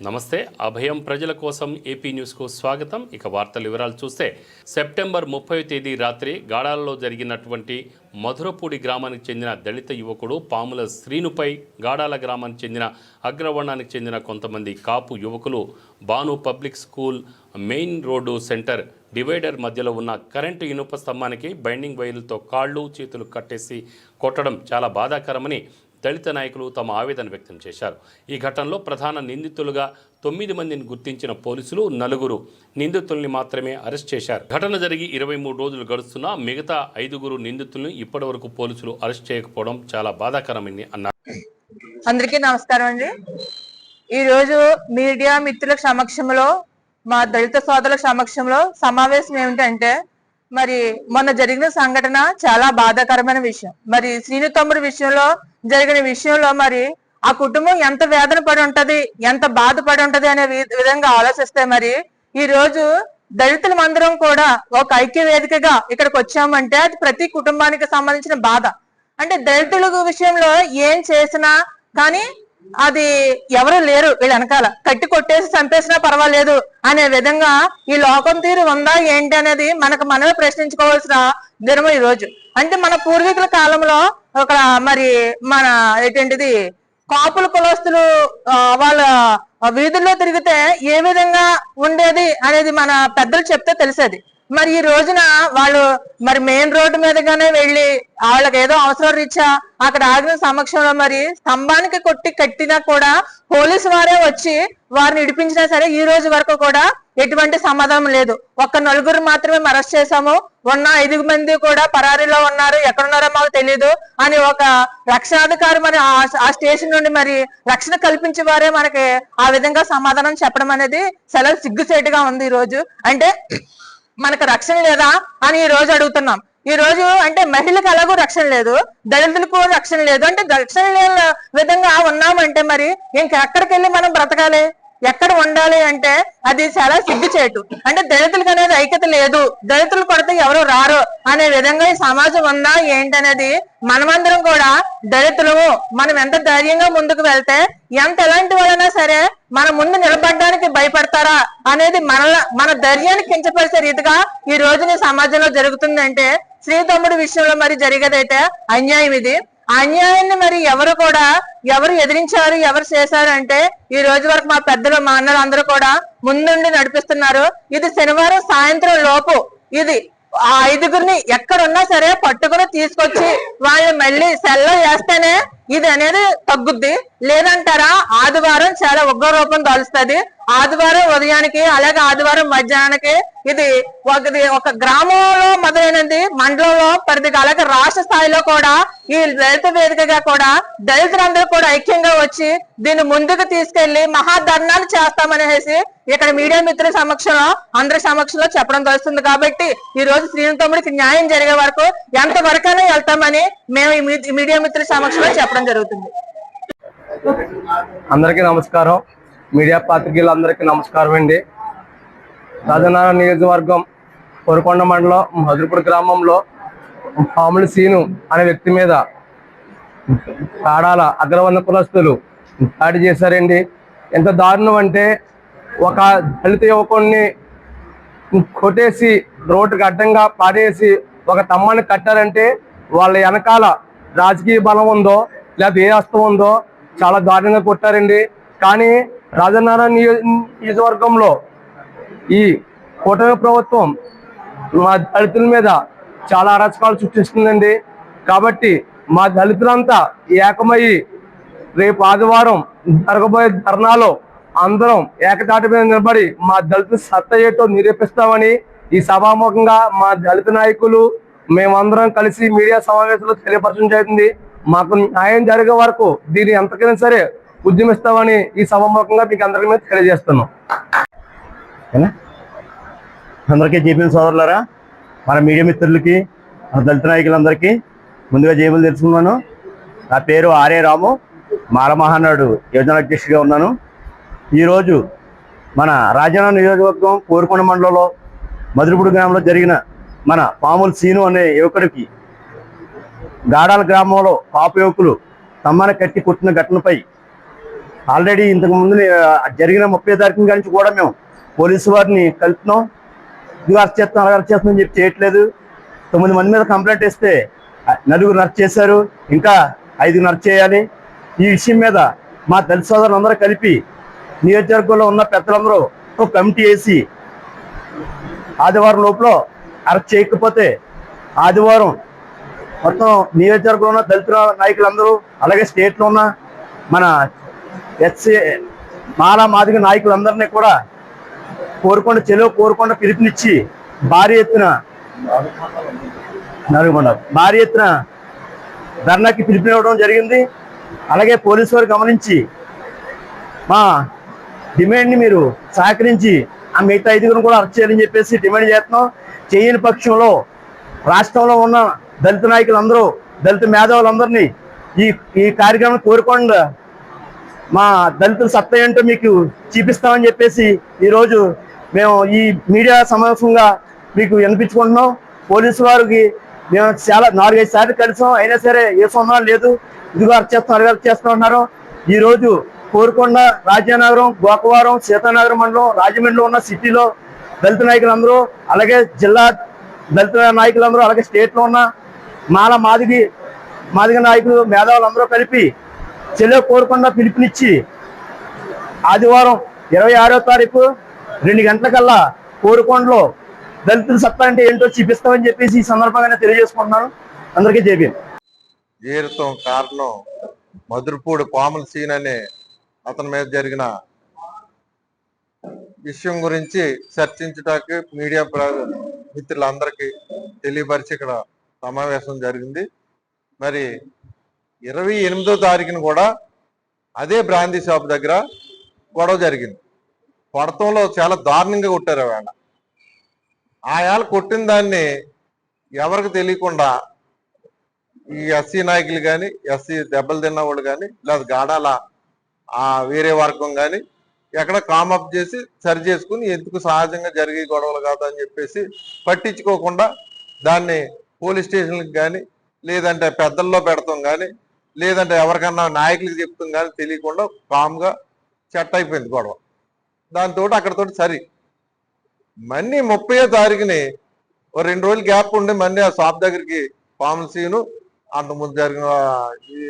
నమస్తే అభయం ప్రజల కోసం ఏపీ న్యూస్కు స్వాగతం. ఇక వార్తల వివరాలు చూస్తే సెప్టెంబర్ ముప్పై తేదీ రాత్రి గాడాలలో జరిగినటువంటి మధురపూడి గ్రామానికి చెందిన దళిత యువకుడు పాముల శ్రీనుపై గాడాల గ్రామానికి చెందిన అగ్రవర్ణానికి చెందిన కొంతమంది కాపు యువకులు Banu public school main road centre divider మధ్యలో ఉన్న కరెంటు ఇనుప స్తంభానికి బైండింగ్ వైర్లతో కాళ్ళు చేతులు కట్టేసి కొట్టడం చాలా బాధాకరమని దళిత నాయకులు తమ ఆవేదన వ్యక్తం చేశారు. ఈ ఘటనలో ప్రధాన నిందితులుగా తొమ్మిది మందిని గుర్తించిన పోలీసులు నలుగురు నిందితుల్ని మాత్రమే అరెస్ట్ చేశారు. ఘటన జరిగి ఇరవై మూడు రోజులు గడుస్తున్నా మిగతా ఐదుగురు నిందితులను ఇప్పటివరకు పోలీసులు అరెస్ట్ చేయకపోవడం చాలా బాధాకరమని అన్నారు. అందరికీ నమస్కారం అండి. ఈరోజు మీడియా మిత్రుల సమక్షంలో మా దళిత సోదరుల సమక్షంలో సమావేశం ఏమిటంటే మరి మొన్న జరిగిన సంఘటన చాలా బాధాకరమైన విషయం. మరి శ్రీను తమ్ముడు విషయంలో జరిగిన విషయంలో మరి ఆ కుటుంబం ఎంత వేదన పడి ఉంటది ఎంత బాధపడి ఉంటది అనే వి- విధంగా ఆలోచిస్తే మరి ఈ రోజు దళితులమందరం కూడా ఒక ఐక్య వేదికగా ఇక్కడికి వచ్చామంటే అది ప్రతి కుటుంబానికి సంబంధించిన బాధ. అంటే దళితుల విషయంలో ఏం చేసినా కానీ అది ఎవరు లేరు వీళ్ళ వెనకాల. కట్టి కొట్టేసి చంపేసినా పర్వాలేదు. అనే విధంగా ఈ లోకం తీరు ఉందా ఏంటి అనేది మనకు మనమే ప్రశ్నించుకోవాల్సిన దినం ఈ రోజు అంటే మన పూర్వీకుల కాలంలో ఒక మరి మన ఏంటంటిది కాపుల కులస్తులు వాళ్ళ వీధుల్లో తిరిగితే ఏ విధంగా ఉండేది అనేది మన పెద్దలు చెప్తే తెలిసేది. మరి ఈ రోజున వాళ్ళు మరి మెయిన్ రోడ్డు మీదగానే వెళ్ళి వాళ్ళకి ఏదో అవసరం రీత్యా అక్కడ ఆగిన సమక్షంలో మరి స్తంభానికి కొట్టి కట్టినా కూడా పోలీసు వారే వచ్చి వారిని ఇడిపించినా సరే ఈ రోజు వరకు కూడా ఎటువంటి సమాధానం లేదు. ఒక్క నలుగురు మాత్రమే అరెస్ట్ చేశాము. ఉన్న ఐదు మంది కూడా పరారీలో ఉన్నారు. ఎక్కడున్నారో మాకు తెలియదు అని ఒక రక్షణాధికారి మరి ఆ స్టేషన్ నుండి మరి రక్షణ కల్పించే వారే మనకి ఆ విధంగా సమాధానం చెప్పడం అనేది చాలా సిగ్గుసేటుగా ఉంది ఈ రోజు. అంటే మనకు రక్షణ లేదా అని ఈ రోజు అడుగుతున్నాం. ఈ రోజు అంటే మహిళలకు ఎలాగో రక్షణ లేదు దళితులకు రక్షణ లేదు. అంటే రక్షణ లేని విధంగా ఉన్నామంటే మరి ఇంకెక్కడికి వెళ్ళి మనం బ్రతకాలి? ఎక్కడ ఉండాలి అంటే అది చాలా సిగ్గుచేటు. అంటే దళితులకు అనేది ఐక్యత లేదు. దళితులు కొడితే ఎవరు రారు అనే విధంగా ఈ సమాజం ఉందా ఏంటనేది మనమందరం కూడా దళితులము. మనం ఎంత ధైర్యంగా ముందుకు వెళ్తే ఎంత ఎలాంటి వాళ్ళైనా సరే మన ముందు నిలబడడానికి భయపడతారా అనేది మనల మన ధైర్యాన్ని కించపరిచే రీతిగా ఈ రోజున సమాజంలో జరుగుతుందంటే శ్రీతమ్ముడు విషయంలో మరి జరిగేదైతే అన్యాయం ఇది. అన్యాయాన్ని మరి ఎవరు కూడా ఎవరు ఎదిరించారు ఎవరు చేశారు అంటే ఈ రోజు వరకు మా పెద్దలు మా అన్నలు అందరూ కూడా ముందుండి నడిపిస్తున్నారు. ఇది శనివారం సాయంత్రం లోపు. ఇది ఆ ఐదుగురిని ఎక్కడున్నా సరే పట్టుకుని తీసుకొచ్చి వాళ్ళు మళ్ళీ సెల్లో వేస్తేనే ఇది అనేది తగ్గుద్ది. లేదంటారా? ఆదివారం చాలా ఉగ్ర రూపం దాలుస్తుంది. ఆదివారం ఉదయానికి అలాగే ఆదివారం మధ్యాహ్నానికి ఇది ఒక ఒక గ్రామంలో మొదలైనది మండలంలో పరిధిగా అలాగే రాష్ట్ర స్థాయిలో కూడా ఈ దళిత వేదికగా కూడా దళితులందరూ కూడా ఐక్యంగా వచ్చి దీన్ని ముందుకు తీసుకెళ్ళి మహాధర్నాలు చేస్తామనేసి ఇక్కడ మీడియా మిత్రుల సమక్షంలో అందరి సమక్షంలో చెప్పడం తెలుస్తుంది కాబట్టి ఈ రోజు శ్రీనితమ్ముడికి న్యాయం జరిగే వరకు ఎంత వరకైనా వెళ్తామని మేము ఈ మీడియా మిత్రుల సమక్షంలో చెప్పడం జరుగుతుంది. అందరికీ నమస్కారం. మీడియా పాత్రికేయులందరికీ నమస్కారం అండి. రాజనారాయణ నియోజకవర్గం కోరుకొండ మండలం మధురపూడి గ్రామంలో పాముల సీను అనే వ్యక్తి మీద తాడాల అగ్రవర్ణ కులస్తులు దాడి చేశారండి. ఎంత దారుణం అంటే ఒక దళిత యువకుడిని కొట్టేసి రోడ్డుకి అడ్డంగా పాడేసి ఒక తమ్మని కట్టారంటే వాళ్ళ వెనకాల రాజకీయ బలం ఉందో లేదా ఏ హస్తం ఉందో చాలా దారుణంగా కొట్టారండి. కానీ రాజనారాయణ నియో- నియోజకవర్గంలో ఈ కూటమి ప్రభుత్వం మా దళితుల మీద చాలా అరాచకాలు సృష్టిస్తుందండి కాబట్టి మా దళితులంతా ఏకమయ్యి రేపు ఆదివారం జరగబోయే ధర్నాలో అందరం ఏకతాటి మీద నిలబడి మా దళిత సత్తయ్యేటో నిరూపిస్తామని ఈ సభాముఖంగా మా దళిత నాయకులు మేమందరం కలిసి మీడియా సమావేశంలో తెలియపరచడం జరిగింది. మాకు న్యాయం జరిగే వరకు దీన్ని ఎంతకైనా సరే ఉద్యమిస్తామని ఈ సభాముఖంగా మీకు అందరికీ మేము తెలియజేస్తున్నాం. అందరికీ జేపీ సోదరులారా మన మీడియా మిత్రులకి మన దళిత నాయకులందరికీ ముందుగా జేబులు తెలుసుకున్నాను. నా పేరు ఆర్ఏ రాము మారమహానాడు యోజన అధ్యక్షుడిగా ఉన్నాను. ఈరోజు మన రాజన్న నియోజకవర్గం కోరుకొండ మండలంలో మధురపూడి గ్రామంలో జరిగిన మన పాముల సీను అనే యువకుడికి గాడాల గ్రామంలో పాప యువకులు తమ్మన కట్టి కొట్టిన ఘటనపై ఆల్రెడీ ఇంతకు ముందు జరిగిన ముప్పై తారీఖు నుంచి కూడా మేము పోలీసు వారిని కలుపుతున్నాం. ఇది అరెస్ట్ చేస్తాం అలా అరెస్ట్ చేస్తాం చెప్పి చేయట్లేదు. తొమ్మిది మంది మీద కంప్లైంట్ ఇస్తే నలుగురు నర్చ్ చేశారు ఇంకా ఐదుగురు నర్చ్ చేయాలి. ఈ విషయం మీద మా దళిత సోదరులందరూ కలిపి నియోజకవర్గంలో ఉన్న పెద్దలందరూ ఒక కమిటీ వేసి ఆదివారం లోపల అరెస్ట్ చేయకపోతే ఆదివారం మొత్తం నియోజకవర్గంలో ఉన్న దళితుల నాయకులందరూ అలాగే స్టేట్లో ఉన్న మన హెచ్ఏ మాలా మాదిగ నాయకులందరినీ కూడా కోరుకొండ చెలో కోరుకొండ పిలుపునిచ్చి భారీ ఎత్తున నల్గొండ భారీ ఎత్తున ధర్నాకి పిలుపునివ్వడం జరిగింది. అలాగే పోలీసు వారు గమనించి మా డిమాండ్ని మీరు సహకరించి ఆ మిగతా ఐదుగురు కూడా అరెస్ట్ చేయాలని చెప్పేసి డిమాండ్ చేస్తున్నాం. చేయని పక్షంలో రాష్ట్రంలో ఉన్న దళిత నాయకులందరూ దళిత మేధావులందరినీ ఈ ఈ కార్యక్రమం కోరుకుండా మా దళితుల సత్తా ఏంటో మీకు చూపిస్తామని చెప్పేసి ఈరోజు మేము ఈ మీడియా సమావేశంగా మీకు వినిపించుకుంటున్నాం. పోలీసు వారికి మేము చాలా నాలుగైదు సార్లు కలిసాం. అయినా సరే ఏ సంబంధం లేదు. ఇదిగో అరెస్ట్ చేస్తాం అడిగి అరెస్ట్ ఈ రోజు కోరుకొండ రాజానగరం గోకవరం సీతానగరం మండలం రాజమండ్రిలో ఉన్న సిటీలో దళిత నాయకులందరూ అలాగే జిల్లా దళిత నాయకులందరూ అలాగే స్టేట్లో ఉన్న మాల మాదిగి మాదిగ నాయకులు మేధావులందరూ కలిపి చెల్లె కోరకుండా పిలుపునిచ్చి ఆదివారం ఇరవై ఆరో తారీఖు రెండు గంటలకల్లా కోరుకొండలో దళితుల సత్తా అంటే ఏంటో చూపిస్తామని చెప్పేసి ఈ సందర్భంగా తెలియజేసుకుంటున్నాను. అందరికీ జేబీ జీవితం కారణం మధురపూడి పాముల సీన్ అనే అతని మీద జరిగిన విషయం గురించి చర్చించడానికి మీడియా మిత్రులందరికీ తెలియపరిచి ఇక్కడ సమావేశం జరిగింది. మరి ఇరవై ఎనిమిదో తారీఖున కూడా అదే బ్రాందీ షాప్ దగ్గర గొడవ జరిగింది. కొడతంలో చాలా దారుణంగా కొట్టారు వేళ ఆయాల కొట్టిన దాన్ని ఎవరికి తెలియకుండా ఈ ఎస్సీ నాయకులు కానీ ఎస్సీ దెబ్బలు తిన్న వాళ్ళు కానీ లేదా గాడాల ఆ వేరే వర్గం కానీ ఎక్కడ కామప్ చేసి సరి చేసుకుని ఎందుకు సహజంగా జరిగే గొడవలు కాదు అని చెప్పేసి పట్టించుకోకుండా దాన్ని పోలీస్ స్టేషన్లకు కానీ లేదంటే పెద్దల్లో పెడతాం కానీ లేదంటే ఎవరికన్నా నాయకులకు చెప్తుంది కానీ తెలియకుండా కామ్గా సెట్ అయిపోయింది గొడవ. దాంతో అక్కడతో సరి. మన్ని ముప్పై తారీఖుని ఓ రెండు రోజులు గ్యాప్ ఉండి మళ్ళీ ఆ షాప్ దగ్గరికి పామసీను సీను అంతకుముందు జరిగిన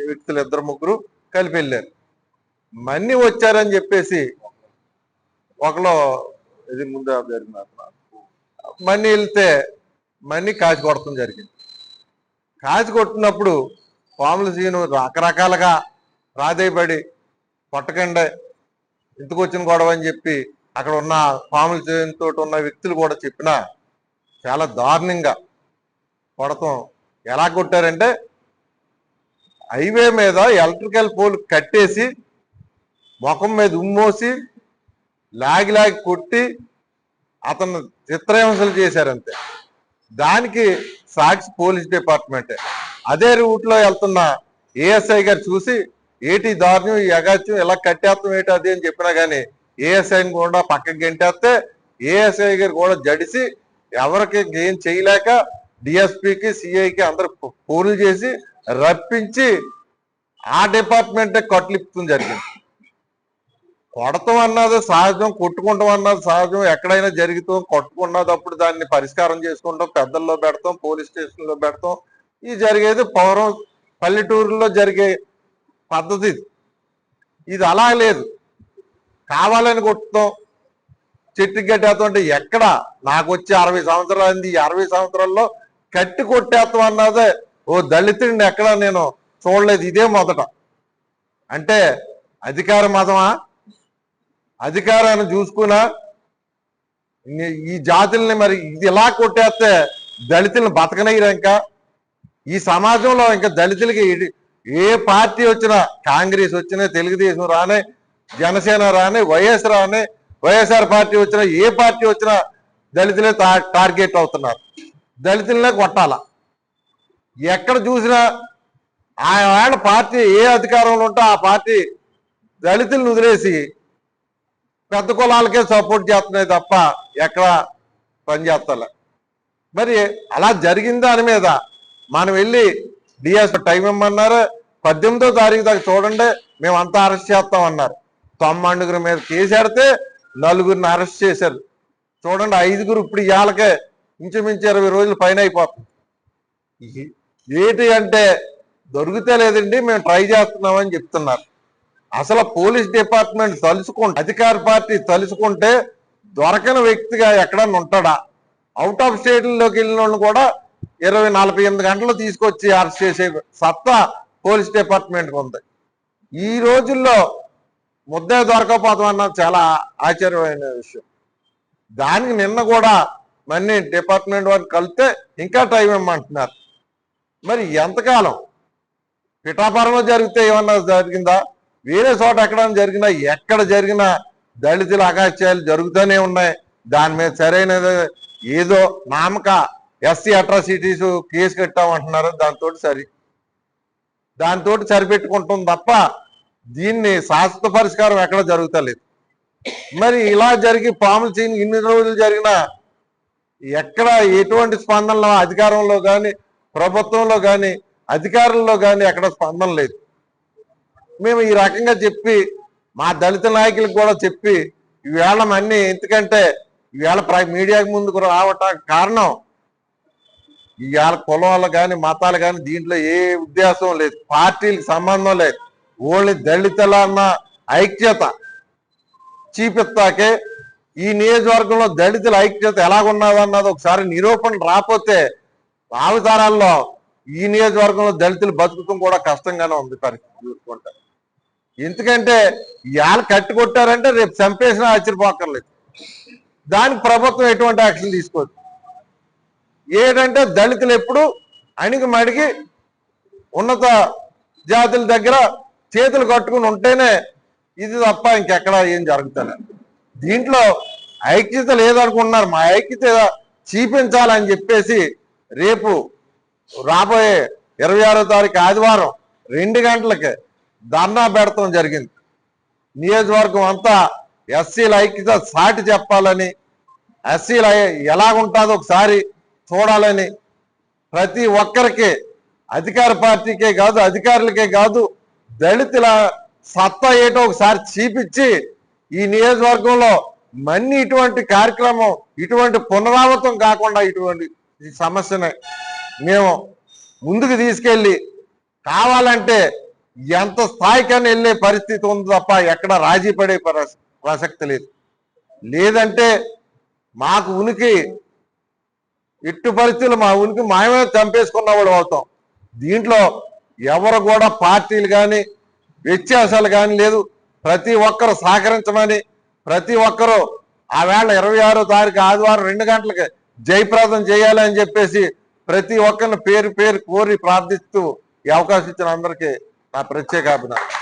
వ్యక్తులు ఇద్దరు ముగ్గురు కలిపి వెళ్ళారు. మన్ని వచ్చారని చెప్పేసి ఒకలో ఇది ముందు జరిగిన మన్ని వెళ్తే మన్ని కాచి కొడతాం జరిగింది. కాచి కొట్టినప్పుడు పాముల సీను రకరకాలుగా రాదేపడి పట్టకండి ఇంటికి వచ్చిన గొడవ అని చెప్పి అక్కడ ఉన్న పాముల సీనుతో ఉన్న వ్యక్తులు కూడా చెప్పినా చాలా దారుణంగా కొడతాం. ఎలా కొట్టారంటే హైవే మీద ఎలక్ట్రికల్ పోల్ కట్టేసి ముఖం మీద ఉమ్మోసి లాగి లాగి కొట్టి అతను చిత్రహింసలు చేశారంతే. దానికి సాక్షి పోలీస్ డిపార్ట్మెంటే. అదే రూట్లో వెళ్తున్న ఏఎస్ఐ గారు చూసి ఏటి దారుణం? ఈ ఇలా కట్టేస్తాం ఏంటి అది? అని చెప్పినా గానీ ఏఎస్ఐని కూడా పక్కకి గెంటేస్తే ఏఎస్ఐ గారు కూడా జడిసి ఎవరికి ఏం చేయలేక డిఎస్పికి సిఐకి అందరు ఫోన్లు చేసి రప్పించి ఆ డిపార్ట్మెంటే కట్లిప్పుతుంది జరిగింది. కొడతాం అన్నది సహజం కొట్టుకుంటాం అన్నది సహజం ఎక్కడైనా జరుగుతాం కొట్టుకున్నదప్పుడు దాన్ని పరిష్కారం చేసుకుంటాం పెద్దల్లో పెడతాం పోలీస్ స్టేషన్లో పెడతాం ఇది జరిగేది పౌరం పల్లెటూరులో జరిగే పద్ధతి ఇది. ఇది అలా లేదు. కావాలని కొట్టుతాం. చెట్టు కట్టేస్తాం అంటే ఎక్కడ? నాకు వచ్చి అరవై సంవత్సరాలు అయింది. ఈ అరవై సంవత్సరాల్లో కట్టి కొట్టేస్తాం అన్నదే ఓ దళితుడిని ఎక్కడ నేను చూడలేదు. ఇదే మొదట. అంటే అధికార మతమా? అధికారాన్ని చూసుకున్నా ఈ- జాతుల్ని మరి ఇది ఇలా కొట్టేస్తే దళితులను బతకనయ్యారు ఇంకా. ఈ సమాజంలో ఇంకా దళితులకి ఏ పార్టీ వచ్చినా కాంగ్రెస్ వచ్చినా తెలుగుదేశం రానే జనసేన రాని వైఎస్ రానే వైఎస్ఆర్ పార్టీ వచ్చినా ఏ పార్టీ వచ్చినా దళితులే టార్గెట్ అవుతున్నారు. దళితులనే కొట్టాల? ఎక్కడ చూసినా ఆయన పార్టీ ఏ అధికారంలో ఉంటే ఆ పార్టీ దళితులను వదిలేసి పెద్ద కులాలకే సపోర్ట్ చేస్తున్నాయి తప్ప ఎక్కడ పనిచేస్తలే మరి అలా జరిగిందా అని మీద మనం వెళ్ళి డిఎస్ టైం ఇమ్మన్నారు. పద్దెనిమిదో తారీఖు దాకా చూడండి మేము అంతా అరెస్ట్ చేస్తాం అన్నారు. తొమ్మండుగురి మీద కేసు నలుగురిని అరెస్ట్ చేశారు. చూడండి ఐదుగురు ఇప్పుడు ఇవాళకే ఇంచుమించు ఇరవై రోజులు పైన అయిపోతుంది. ఏంటి అంటే దొరికితే లేదండి మేము ట్రై చేస్తున్నామని చెప్తున్నారు. అసలు పోలీస్ డిపార్ట్మెంట్ తలుచుకుంటే అధికార పార్టీ తలుచుకుంటే దొరకని వ్యక్తిగా ఎక్కడన్నా ఉంటాడా? అవుట్ ఆఫ్ స్టేట్లోకి వెళ్ళిన వాళ్ళు కూడా ఇరవై నలభై ఎనిమిది గంటలు తీసుకొచ్చి అరెస్ట్ చేసే సత్తా పోలీస్ డిపార్ట్మెంట్కి ఉంది. ఈ రోజుల్లో ముద్దే దొరకపోతాం అన్నది చాలా ఆశ్చర్యమైన విషయం. దానికి నిన్న కూడా మన్ని డిపార్ట్మెంట్ వారిని కలిస్తే ఇంకా టైం ఇమ్మంటున్నారు. మరి ఎంతకాలం? పిఠాపురంలో జరిగితే ఏమన్నా జరిగిందా? వేరే చోట ఎక్కడైనా జరిగినా ఎక్కడ జరిగినా దళితుల అగాత్యాలు జరుగుతూనే ఉన్నాయి. దాని మీద సరైనది ఏదో నామక ఎస్సీ అట్రాసిటీస్ కేసు కట్టామంటున్నారు దాంతో సరి దాంతో సరిపెట్టుకుంటుంది తప్ప దీన్ని శాశ్వత పరిష్కారం ఎక్కడ జరుగుతలేదు. మరి ఇలా జరిగి పాములు చేయని ఇన్ని రోజులు జరిగినా ఎక్కడ ఎటువంటి స్పందనలో అధికారంలో కానీ ప్రభుత్వంలో కానీ అధికారుల్లో కానీ ఎక్కడ స్పందన లేదు. మేము ఈ రకంగా చెప్పి మా దళిత నాయకులకు కూడా చెప్పి ఈవేళ అన్నీ ఎందుకంటే ఈవేళ ప్ర- మీడియాకి ముందుకు రావటానికి కారణం ఇవాళ కులాలు కానీ మతాలు కానీ దీంట్లో ఏ ఉద్దేశం లేదు. పార్టీలకు సంబంధం లేదు. ఓన్లీ దళితుల అన్న ఐక్యత చూపిస్తాకే ఈ నియోజకవర్గంలో దళితుల ఐక్యత ఎలాగున్నదన్నది ఒకసారి నిరూపణ రాకపోతే భావితరాల్లో ఈ నియోజకవర్గంలో దళితులు బతుకుతం కూడా కష్టంగానే ఉంది పరిస్థితి చూసుకుంటే. ఎందుకంటే ఇవాళ కట్టుకొట్టారంటే రేపు చంపేసినా ఆశ్చర్యపోకర్లేదు దానికి ప్రభుత్వం ఎటువంటి యాక్షన్ తీసుకోవచ్చు ఏంటంటే దళితులు ఎప్పుడు అణిగి మడిగి ఉన్నత జాతుల దగ్గర చేతులు కట్టుకుని ఉంటేనే ఇది తప్ప ఇంకెక్కడ ఏం జరుగుతుంది దీంట్లో ఐక్యత లేదనుకుంటున్నారు. మా ఐక్యత చూపించాలని చెప్పేసి రేపు రాబోయే ఇరవై ఆరో తారీఖు ఆదివారం రెండు గంటలకి ధర్నా పెడతాం జరిగింది. నియోజకవర్గం అంతా ఎస్సీల ఐక్యత సాటి చెప్పాలని ఎస్సీల ఎలాగుంటుందో ఒకసారి చూడాలని ప్రతి ఒక్కరికి అధికార పార్టీకే కాదు అధికారులకే కాదు దళితుల సత్తా ఏటో ఒకసారి చూపించి ఈ నియోజకవర్గంలో మన్ని ఇటువంటి కార్యక్రమం ఇటువంటి పునరావృతం కాకుండా ఇటువంటి ఈ సమస్యని మేము ముందుకు తీసుకెళ్ళి కావాలంటే ఎంత స్థాయికైనా వెళ్ళే పరిస్థితి ఉంది తప్ప ఎక్కడ రాజీ పడే ప్రసక్తి లేదు. లేదంటే మాకు ఉనికి ఇట్టు పరిస్థితులు మా ఉనికి మాయమే చంపేసుకున్నవాడు అవుతాం. దీంట్లో ఎవరు కూడా పార్టీలు కానీ వ్యత్యాసాలు కానీ లేదు. ప్రతి ఒక్కరు సహకరించమని ప్రతి ఒక్కరూ ఆ వేళ ఇరవై ఆరో తారీఖు ఆదివారం రెండు గంటలకి జయప్రదం చేయాలని చెప్పేసి ప్రతి ఒక్కరిని పేరు పేరు కోరి ప్రార్థిస్తూ ఈ అవకాశం ఇచ్చిన అందరికీ నా ప్రత్యేక అభినందన